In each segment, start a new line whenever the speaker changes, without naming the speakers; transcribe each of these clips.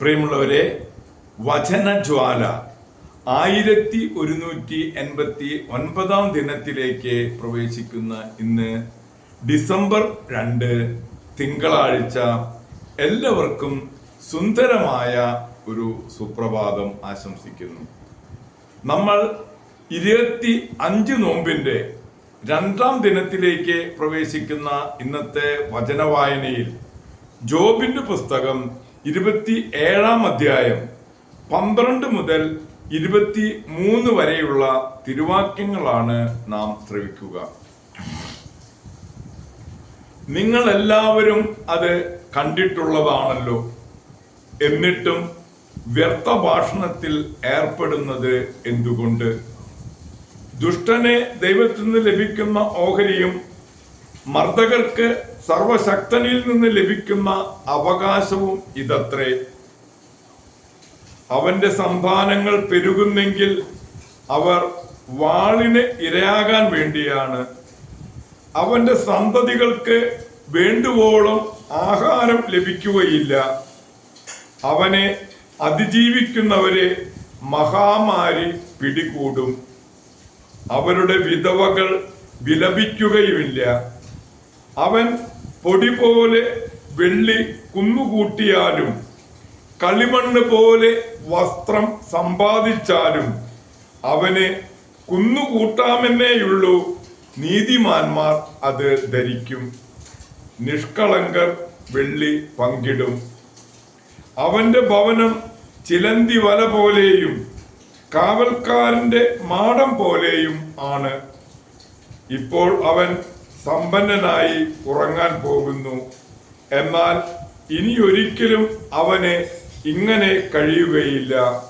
പ്രിയമുള്ളവരെ വചനജ്വാല ആയിരത്തി ഒരുന്നൂറ്റി എൺപത്തി ഒൻപതാം ദിനത്തിലേക്ക് പ്രവേശിക്കുന്ന ഇന്ന് ഡിസംബർ രണ്ട് തിങ്കളാഴ്ച എല്ലാവർക്കും സുന്ദരമായ ഒരു സുപ്രഭാതം ആശംസിക്കുന്നു. നമ്മൾ ഇരുപത്തി അഞ്ച് നോമ്പിന്റെ രണ്ടാം ദിനത്തിലേക്ക് പ്രവേശിക്കുന്ന ഇന്നത്തെ വചനവായനയിൽ ജോബിന്റെ പുസ്തകം ഇരുപത്തി ഏഴാം അധ്യായം പന്ത്രണ്ട് മുതൽ ഇരുപത്തി മൂന്ന് വരെയുള്ള തിരുവാക്യങ്ങളാണ് നാം ശ്രവിക്കുക. നിങ്ങൾ എല്ലാവരും അത് കണ്ടിട്ടുള്ളതാണല്ലോ. എന്നിട്ടും വ്യർത്ഥ ഭാഷണത്തിൽ ഏർപ്പെടുന്നത് എന്തുകൊണ്ട്? ദുഷ്ടനെ ദൈവത്തിൽ നിന്ന് ലഭിക്കുന്ന ഓഹരിയും മർദ്ദകർക്ക് സർവശക്തനിൽ നിന്ന് ലഭിക്കുന്ന അവകാശവും ഇതത്രേ. അവന്റെ സന്താനങ്ങൾ പെരുകുന്നെങ്കിൽ അവർ വാളിന് ഇരയാകാൻ വേണ്ടിയാണ്. അവന്റെ സന്തതികൾക്ക് വേണ്ടുവോളം ആഹാരം ലഭിക്കുകയില്ല. അവനെ അതിജീവിക്കുന്നവരെ മഹാമാരി പിടികൂടും. അവരുടെ വിധവകൾ വിലപിക്കുകയുമില്ല. അവൻ പൊടി പോലെ വെള്ളി കുന്നുകൂട്ടിയാലും കളിമണ്ണ് പോലെ വസ്ത്രം സമ്പാദിച്ചാലും അവന് കുന്നുകൂട്ടാമെന്നേയുള്ളൂ നീതിമാന്മാർ അത് ധരിക്കും. നിഷ്കളങ്കർ വെള്ളി പങ്കിടും. അവന്റെ ഭവനം ചിലന്തി വല പോലെയും കാവൽക്കാരന്റെ മാടം പോലെയും ആണ്. ഇപ്പോൾ അവൻ സമ്പന്നനായി ഉറങ്ങാൻ പോകുന്നു. എന്നാൽ ഇനി ഒരിക്കലും അവന് ഇങ്ങനെ കഴിയുകയില്ല.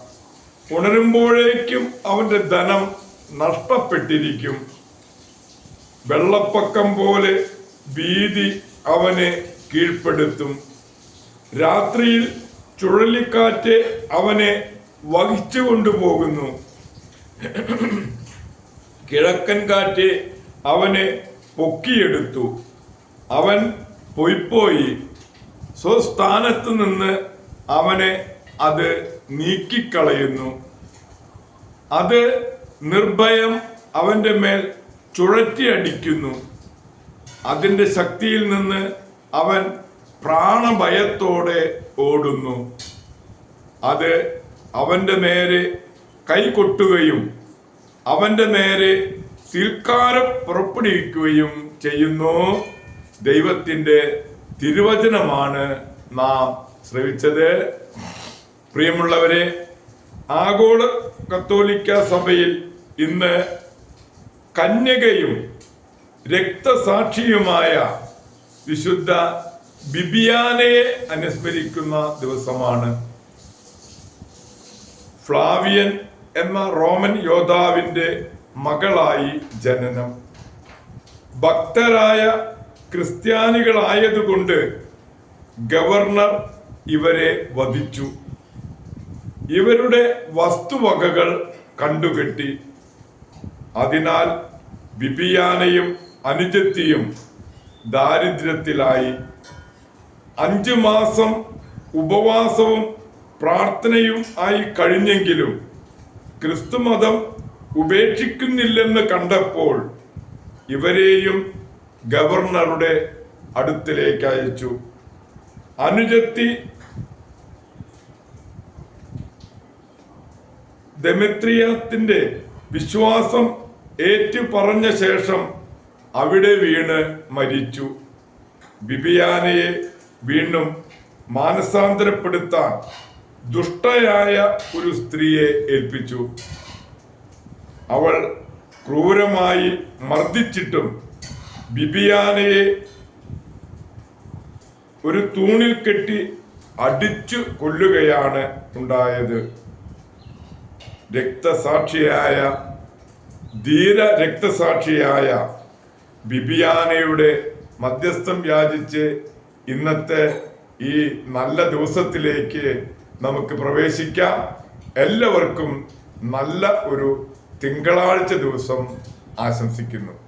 ഉണരുമ്പോഴേക്കും അവന്റെ ധനം നഷ്ടപ്പെട്ടിരിക്കും. വെള്ളപ്പൊക്കം പോലെ ഭീതി അവനെ കീഴ്പ്പെടുത്തും. രാത്രിയിൽ ചുഴലിക്കാറ്റ് അവനെ വഹിച്ചു കൊണ്ടുപോകുന്നു. കിഴക്കൻ കാറ്റ് അവനെ പൊക്കിയെടുത്തു. അവൻ പൊയ്പോയി സ്വസ്ഥാനത്ത് നിന്ന് അവനെ അത് നീക്കിക്കളയുന്നു. അത് നിർഭയം അവന്റെ മേൽ ചുഴറ്റിയടിക്കുന്നു അതിന്റെ ശക്തിയിൽ നിന്ന് അവൻ പ്രാണഭയത്തോടെ ഓടുന്നു. അത് അവന്റെ നേരെ കൈകൊട്ടുകയും അവന്റെ നേരെ സിൽക്കാരം പുറപ്പെടുവിക്കുകയും ചെയ്യുന്നു. ദൈവത്തിന്റെ തിരുവചനമാണ് നാം ശ്രവിച്ചത്. പ്രിയമുള്ളവരെ ആഗോള കത്തോലിക്ക സഭയിൽ ഇന്ന് കന്യകയും രക്തസാക്ഷിയുമായ വിശുദ്ധ ബിബിയാനയെ അനുസ്മരിക്കുന്ന ദിവസമാണ്. ഫ്ലാവിയൻ എന്ന റോമൻ യോദ്ധാവിന്റെ മകളായി ജനനം. ഭക്തരായ ക്രിസ്ത്യാനികളായതുകൊണ്ട് ഗവർണർ ഇവരെ വധിച്ചു. ഇവരുടെ വസ്തുവകകൾ കണ്ടുകെട്ടി. അതിനാൽ ബിബിയാനയും അനുജത്തിയും ദാരിദ്ര്യത്തിലായി. അഞ്ചു മാസം ഉപവാസവും പ്രാർത്ഥനയും ആയി കഴിഞ്ഞെങ്കിലും ക്രിസ്തുമതം ഉപേക്ഷിക്കുന്നില്ലെന്ന് കണ്ടപ്പോൾ ഇവരെയും ഗവർണറുടെ അടുത്തിലേക്ക് അയച്ചു. അനുജത്തി ദമിത്രിയത്തിന്റെ വിശ്വാസം ഏറ്റു പറഞ്ഞ ശേഷം അവിടെ വീണ് മരിച്ചു. ബിബിയാനയെ വീണ്ടും മാനസാന്തരപ്പെടുത്താൻ ദുഷ്ടയായ ഒരു സ്ത്രീയെ ഏൽപ്പിച്ചു. അവൾ ക്രൂരമായി മർദ്ദിച്ചിട്ടും ബിബിയാനയെ ഒരു തൂണിൽ കെട്ടി അടിച്ചു കൊല്ലുകയാണ് ഉണ്ടായത്. രക്തസാക്ഷിയായ ധീര രക്തസാക്ഷിയായ ബിബിയാനയുടെ മധ്യസ്ഥം യാചിച്ച് ഇന്നത്തെ ഈ നല്ല ദിവസത്തിലേക്ക് നമുക്ക് പ്രവേശിക്കാം. എല്ലാവർക്കും നല്ല ഒരു തിങ്കളാഴ്ച ദിവസം ആശംസിക്കുന്നു.